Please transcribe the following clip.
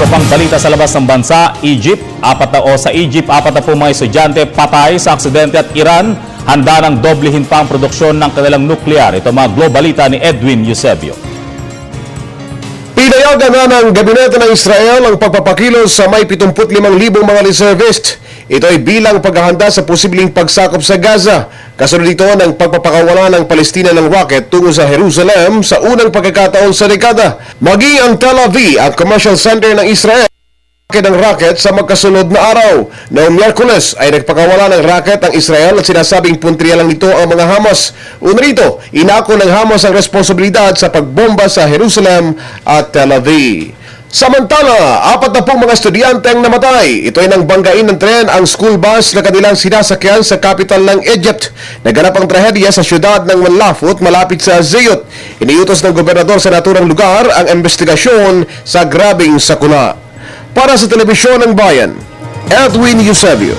iba pang balita sa labas ng bansa, Egypt, apat na o sa Egypt, apat na po mga estudyante patay sa aksidente at Iran, handa ng doblehin pa ang produksyon ng kanilang nuklear. Ito mga globalita ni Edwin Eusebio. Pinayagan na ng Gabinete ng Israel ang pagpapakilos sa may 75,000 mga reservist. Ito ay bilang paghahanda sa posibleng pagsakop sa Gaza. Kasunod dito ng pagpapakawala ng Palestina ng rocket tungo sa Jerusalem sa unang pagkakataon sa dekada. Maging ang Tel Aviv, ang commercial center ng Israel, rocket ng rocket sa magkasunod na araw. Noong Miyerkules ay nagpakawala ng rocket ang Israel at sinasabing puntriya lang nito ang mga Hamas. Una rito, inako ng Hamas ang responsibilidad sa pagbomba sa Jerusalem at Tel Aviv. Samantala, apat na pong mga estudyante ang namatay. Ito ay nang banggain ng tren ang school bus na kanilang sinasakyan sa capital ng Egypt. Naganap ang trahedya sa syudad ng Manlafut malapit sa Zeyot. Iniutos ng gobernador sa naturang lugar ang investigasyon sa grabing sakuna. Para sa Telebisyon ng Bayan, Edwin Eusebio.